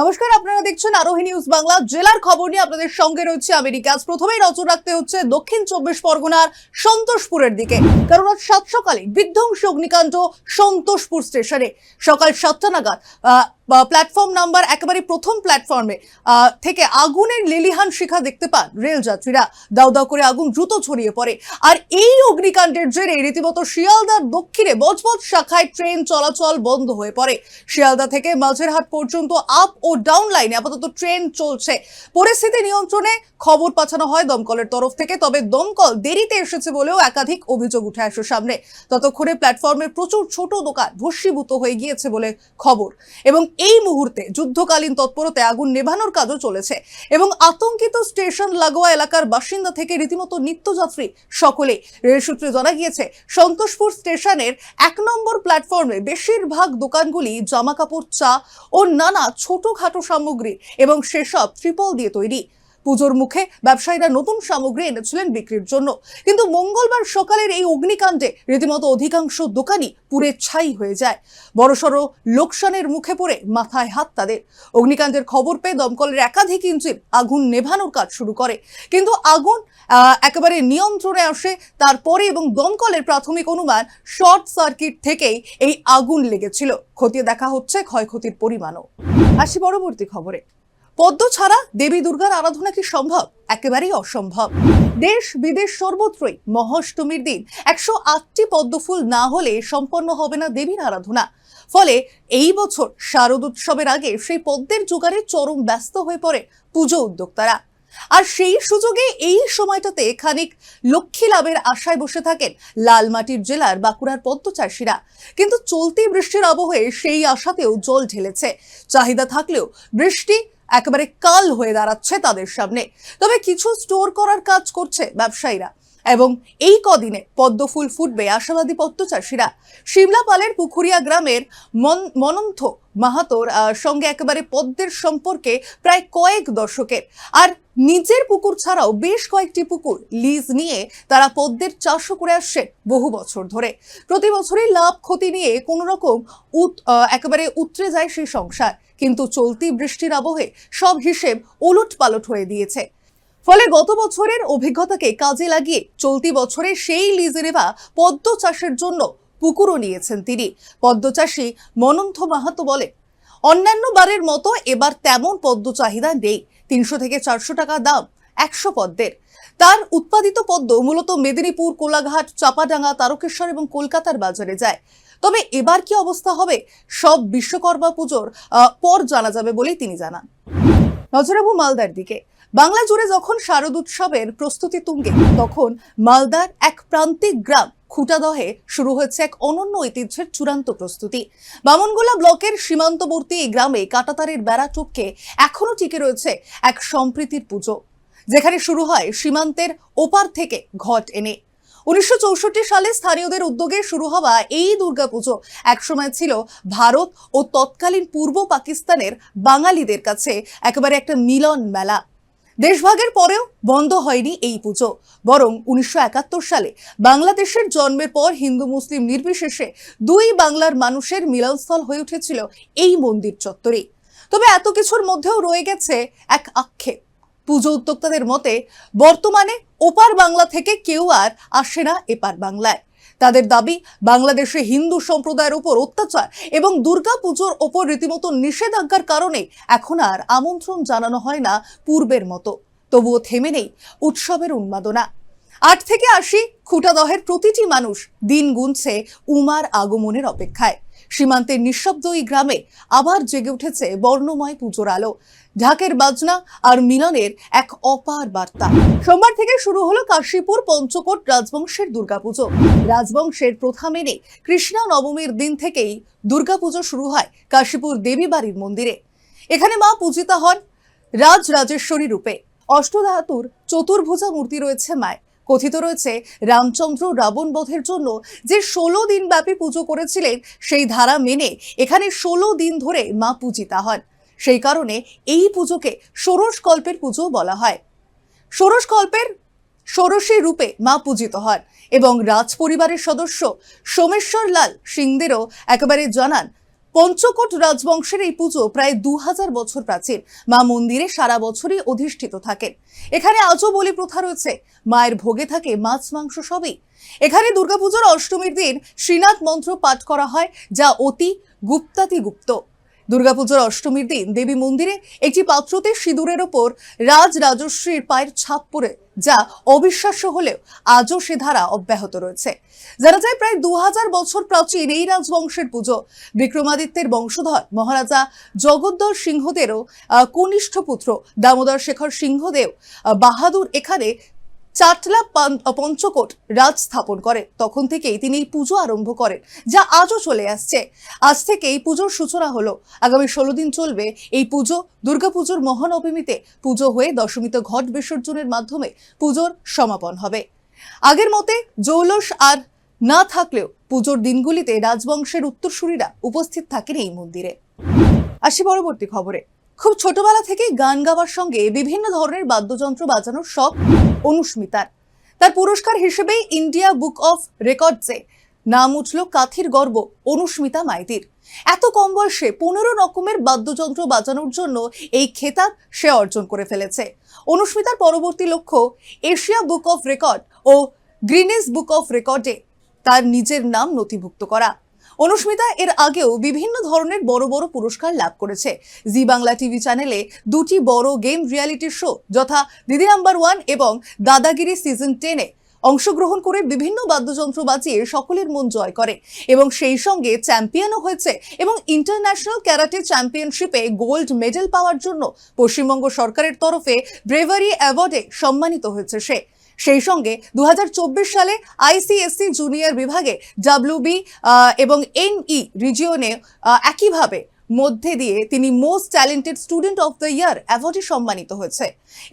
নমস্কার, আপনারা দেখছেন আরোহী নিউজ বাংলা। জেলার খবর নিয়ে আপনাদের সঙ্গে রয়েছে আমেরিকা। প্রথমেই নজর রাখতে হচ্ছে দক্ষিণ চব্বিশ পরগনার সন্তোষপুরের দিকে। কারণ আজ সাত সকালে বিধ্বংসী অগ্নিকাণ্ড সন্তোষপুর স্টেশনে। সকাল সাতটা নাগাদ প্ল্যাটফর্ম নাম্বার একেবারে প্রথম প্ল্যাটফর্মে থেকে আগুনের লেলিহান শিখা দেখতে পান রেল যাত্রীরা। দাউ দাউ করে আগুন দ্রুত ছড়িয়ে পড়ে। আর এই অগ্নিকাণ্ডের জেরে রীতিমতো শিয়ালদার দক্ষিণে বজবজ শাখায় ট্রেন চলাচল বন্ধ হয়ে পড়ে। শিয়ালদা থেকে মাঝেরহাট পর্যন্ত আপ ও ডাউন লাইনে আপাতত ট্রেন চলছে। পরিস্থিতি নিয়ন্ত্রণে খবর পাঠানো হয় দমকলের তরফ থেকে, তবে দমকল দেরিতে এসেছে বলেও একাধিক অভিযোগ উঠে আসে সামনে। ততক্ষণে প্ল্যাটফর্মে প্রচুর ছোট দোকান ভস্মীভূত হয়ে গিয়েছে বলে খবর। এবং এই মুহূর্তে যুদ্ধকালীন তৎপরতে আগুন নেভানোর কাজও চলেছে এবং আতঙ্কিত স্টেশন লাগোয়া এলাকার বাসিন্দা থেকে রীতিমতো নিত্যযাত্রী সকলে। রেল সূত্রে জানা গিয়েছে, সন্তোষপুর স্টেশনের এক নম্বর প্ল্যাটফর্মে বেশিরভাগ দোকানগুলি জামাকাপড় চা ও নানা ছোটখাটো সামগ্রী এবং সেসব ত্রিপল দিয়ে তৈরি। পুজোর মুখে ব্যবসায়ীরা নতুন সামগ্রী এনেছিলেন বিক্রির জন্য। কিন্তু মঙ্গলবার সকালের এই অগ্নিকাণ্ডে রীতিমতো অধিকাংশ দোকানই পুড়ে ছাই হয়ে যায়। বড়সড় লোকসানের মুখে পড়ে মাথায় হাত তাদের। অগ্নিকাণ্ডের খবর পেয়ে দমকলের একাধিক ইঞ্জিন আগুন নেভানোর কাজ শুরু করে। কিন্তু আগুন একেবারে নিয়ন্ত্রণে আসে তারপরে এবং দমকলের প্রাথমিক অনুমান শর্ট সার্কিট থেকেই এই আগুন লেগেছিল। খতিয়ে দেখা হচ্ছে ক্ষয়ক্ষতির পরিমাণও। আসি পরবর্তী খবরে। পদ্ম ছাড়া দেবী দুর্গার আরাধনা কি সম্ভব? একেবারেই অসম্ভব। দেশ বিদেশ সর্বত্রই মহাষ্টমীর দিন। একশো আটটি পদ্মফুল না হলে সম্পন্ন হবে না দেবীর আরাধনা। ফলে এই বছর শারদ উৎসবের আগে সেই পদ্মের জোগাড়ে চরম ব্যস্ত হয়ে পড়ে পুজো উদ্যোক্তারা। আর সেই সুযোগে এই সময়টাতে খানিক লক্ষ্মী লাভের আশায় বসে থাকেন লালমাটির জেলার বাঁকুড়ার পদ্ম চাষিরা। কিন্তু চলতি বৃষ্টির আবহে সেই আশাতেও জল ঢেলেছে। চাহিদা থাকলেও বৃষ্টি একেবারে কাল হয়ে দাঁড়াচ্ছে তাদের সামনে। তবে কিছু স্টোর করার কাজ করছে ব্যবসায়ীরা এবং এই কদিনে পদ্ম ফুল ফুটবে আশাবাদী পদ্মচাষীরা সিমলাপালের পুকুরিয়া গ্রামের মন, মনন্থ মাহাতোর সঙ্গে একেবারে পদ্মের সম্পর্কে প্রায় কয়েক দশকের। আর নিজের পুকুর ছাড়াও বেশ কয়েকটি পুকুর লিজ নিয়ে তারা পদ্মের চাষও করে আসছে বহু বছর ধরে। প্রতি বছরই লাভ ক্ষতি নিয়ে কোনো রকম একেবারে উতরে যায় সেই সংসার। কিন্তু চলতি বৃষ্টির আবহে সব হিসেব ওলট পালট হয়ে দিয়েছে। ফলে গত বছরের অভিজ্ঞতাকে কাজে লাগিয়ে চলতি বছরে সেই লিজে নেওয়া পদ্ম চাষের জন্য পুকুরও নিয়েছেন তিনি। পদ্ম চাষী মনন্থ মাহাতো বলে অন্যান্য বারের মতো এবার তেমন পদ্ম চাহিদা নেই। তিনশো থেকে চারশো টাকা দাম একশো পদ্মের। তার উৎপাদিত পদ্ম মূলত মেদিনীপুর, কোলাঘাট, চাপাডাঙ্গা, তারকেশ্বর এবং কলকাতার বাজারে যায়। তবে এবার কি অবস্থা হবে? সব বিশ্বকর্মা পুজোর পর জানা যাবে বলেই তিনি জানান। নজরাবু মালদার দিকে। বাংলা জুড়ে যখন শারদ উৎসবের প্রস্তুতি তুঙ্গে, তখন মালদার এক প্রান্তিক গ্রাম খুটাদহে শুরু হয়েছে এক অনন্য ঐতিহ্যের চূড়ান্ত প্রস্তুতি। বামনগোলা ব্লকের সীমান্তবর্তী এই গ্রামে কাটাতারের বেড়া টপকে এখনও টিকে রয়েছে এক সম্প্রীতির পুজো, যেখানে শুরু হয় সীমান্তের ওপার থেকে ঘট এনে। উনিশশো চৌষট্টি সালে স্থানীয়দের উদ্যোগে শুরু হওয়া এই দুর্গাপুজো একসময় ছিল ভারত ও তৎকালীন পূর্ব পাকিস্তানের বাঙালিদের কাছে একেবারে একটা মিলন মেলা। দেশভাগের পরেও বন্ধ হয়নি এই পুজো। বরং উনিশশো একাত্তর সালে বাংলাদেশের জন্মের পর হিন্দু মুসলিম নির্বিশেষে দুই বাংলার মানুষের মিলনস্থল হয়ে উঠেছিল এই মন্দির চত্বরে। তবে এত কিছুর মধ্যেও রয়ে গেছে এক আক্ষেপ। পুজো উদ্যোক্তাদের মতে, বর্তমানে ওপার বাংলা থেকে কেউ আর আসে না এপার বাংলায়। তাদের দাবি, বাংলাদেশে হিন্দু সম্প্রদায়ের উপর অত্যাচার এবং দুর্গা পুজোর ওপর রীতিমতো নিষেধাজ্ঞার কারণে এখন আর আমন্ত্রণ জানানো হয় না পূর্বের মতো। তবুও থেমে নেই উৎসবের উন্মাদনা। আট থেকে আশি খুঁটাদহের প্রতিটি মানুষ দিন গুনছে উমার আগমনের অপেক্ষায়। সীমান্তের নিঃশব্দ এই গ্রামে আবার জেগে উঠেছে বর্ণময় পুজোর আলো। ঢাকের বাজনা আর মিলনের এক অপার বার্তা। সোমবার থেকে শুরু হলো কাশীপুর পঞ্চকোট রাজবংশের দুর্গাপুজো। রাজবংশের প্রথা মেনে কৃষ্ণা নবমীর দিন থেকেই দুর্গাপুজো শুরু হয় কাশীপুর দেবী বাড়ির মন্দিরে। এখানে মা পূজিতা হন রাজ রাজেশ্বরী রূপে। অষ্টধাতুর চতুর্ভুজা মূর্তি রয়েছে মায় কথিত রয়েছে, রামচন্দ্র রাবণ বধের জন্য যে ষোলো দিন ব্যাপী পুজো করেছিলেন, সেই ধারা মেনে এখানে ষোলো দিন ধরে মা পূজিতা হন। সেই কারণে এই পুজোকে ষোড়শ কল্পের পুজো বলা হয়। ষোড়শ কল্পের ষোড়শী রূপে মা পূজিত হন এবং রাজ পরিবারের সদস্য সোমেশ্বর লাল সিংদেরও একেবারে জানান পঞ্চকোট রাজবংশের এই পুজো প্রায় দু হাজার বছর প্রাচীন। মা মন্দিরে সারা বছরই অধিষ্ঠিত থাকেন। এখানে আজও বলি প্রথা রয়েছে, মায়ের ভোগে থাকে মাছ, মাংস সবই। এখানে দুর্গাপুজোর অষ্টমীর দিন শ্রীনাথ মন্ত্র পাঠ করা হয়, যা অতি গুপ্তাতি গুপ্ত দুর্গাপুজোর অষ্টমীর দিন দেবী মন্দিরে একটি পাত্রতে সিঁদুরের ওপর রাজ রাজশ্রীর পায়ের ছাপ পড়ে যা অবিশ্বাস্য হলেও আজও সে ধারা অব্যাহত রয়েছে। জানা যায় প্রায় দু হাজার বছর প্রাচীন এই রাজবংশের পুজো বিক্রমাদিত্যের বংশধর মহারাজা জগদ্দল সিংহদেরও কনিষ্ঠ পুত্র দামোদর শেখর সিংহদেও আহ, বাহাদুর এখানে চাটলা পঞ্চকোট রাজ স্থাপন করে। তখন থেকেই তিনি এই পুজো আরম্ভ করেন, যা আজও চলে আসছে। আজ থেকে এই পুজোর সূচনা হলো। আগামী ষোলো দিন চলবে এই পুজো। দুর্গাপুজোর মহানবমীতে পুজো হয়ে দশমীতে ঘট বিসর্জনের মাধ্যমে পুজোর সমাপন হবে। আগের মতে জৌলস আর না থাকলেও পুজোর দিনগুলিতে রাজবংশের উত্তরসূরিরা উপস্থিত থাকেন এই মন্দিরে। আসি পরবর্তী খবরে। খুব ছোটবেলা থেকে গান গাওয়ার সঙ্গে বিভিন্ন ধরনের বাদ্যযন্ত্র বাজানোর শখ অনুস্মিতার। তার পুরস্কার হিসেবে ইন্ডিয়া বুক অফ রেকর্ডসে নাম উঠল কাথির গর্ব অনুস্মিতা মাইতির। এত কম বয়সে পনেরো রকমের বাদ্যযন্ত্র বাজানোর জন্য এই খেতাব সে অর্জন করে ফেলেছে। অনুস্মিতার পরবর্তী লক্ষ্য এশিয়া বুক অফ রেকর্ড ও গ্রিনিস বুক অফ রেকর্ডে তার নিজের নাম নথিভুক্ত করা। অনুস্মিতা এর আগেও বিভিন্ন ধরনের বড় বড় পুরস্কার লাভ করেছে। জি বাংলা টিভি চ্যানেলে দুটি বড় গেম রিয়ালিটি শো যথা দিদি নাম্বার ওয়ান এবং দাদাগিরি সিজন টেনে অংশগ্রহণ করে বিভিন্ন বাদ্যযন্ত্র বাজিয়ে সকলের মন জয় করে এবং সেই সঙ্গে চ্যাম্পিয়নও হয়েছে এবং ইন্টারন্যাশনাল ক্যারাটে চ্যাম্পিয়নশিপে গোল্ড মেডেল পাওয়ার জন্য পশ্চিমবঙ্গ সরকারের তরফে ব্রেভারি অ্যাওয়ার্ডে সম্মানিত হয়েছে সে। সেই সঙ্গে দু হাজার চব্বিশ সালে আইসিএসসি জুনিয়র বিভাগে ডাব্লিউবি এবং এনই রিজিয়নে আহ, একইভাবে মধ্যে দিয়ে তিনি most talented student of the year অ্যাওয়ার্ডে সম্মানিত হয়েছে।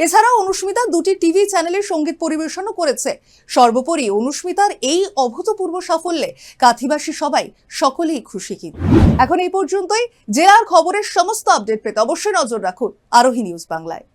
এছাড়াও অনুস্মিতা দুটি টিভি চ্যানেলে সংগীত পরিবেশনও করেছে। সর্বোপরি অনুস্মিতার এই অভূতপূর্ব সাফল্যে কাথিবাসী সবাই সকলেই খুশি কিন্তু এখন এই পর্যন্তই। জেলার খবরের সমস্ত আপডেট পেতে অবশ্যই নজর রাখুন আরোহী নিউজ বাংলায়।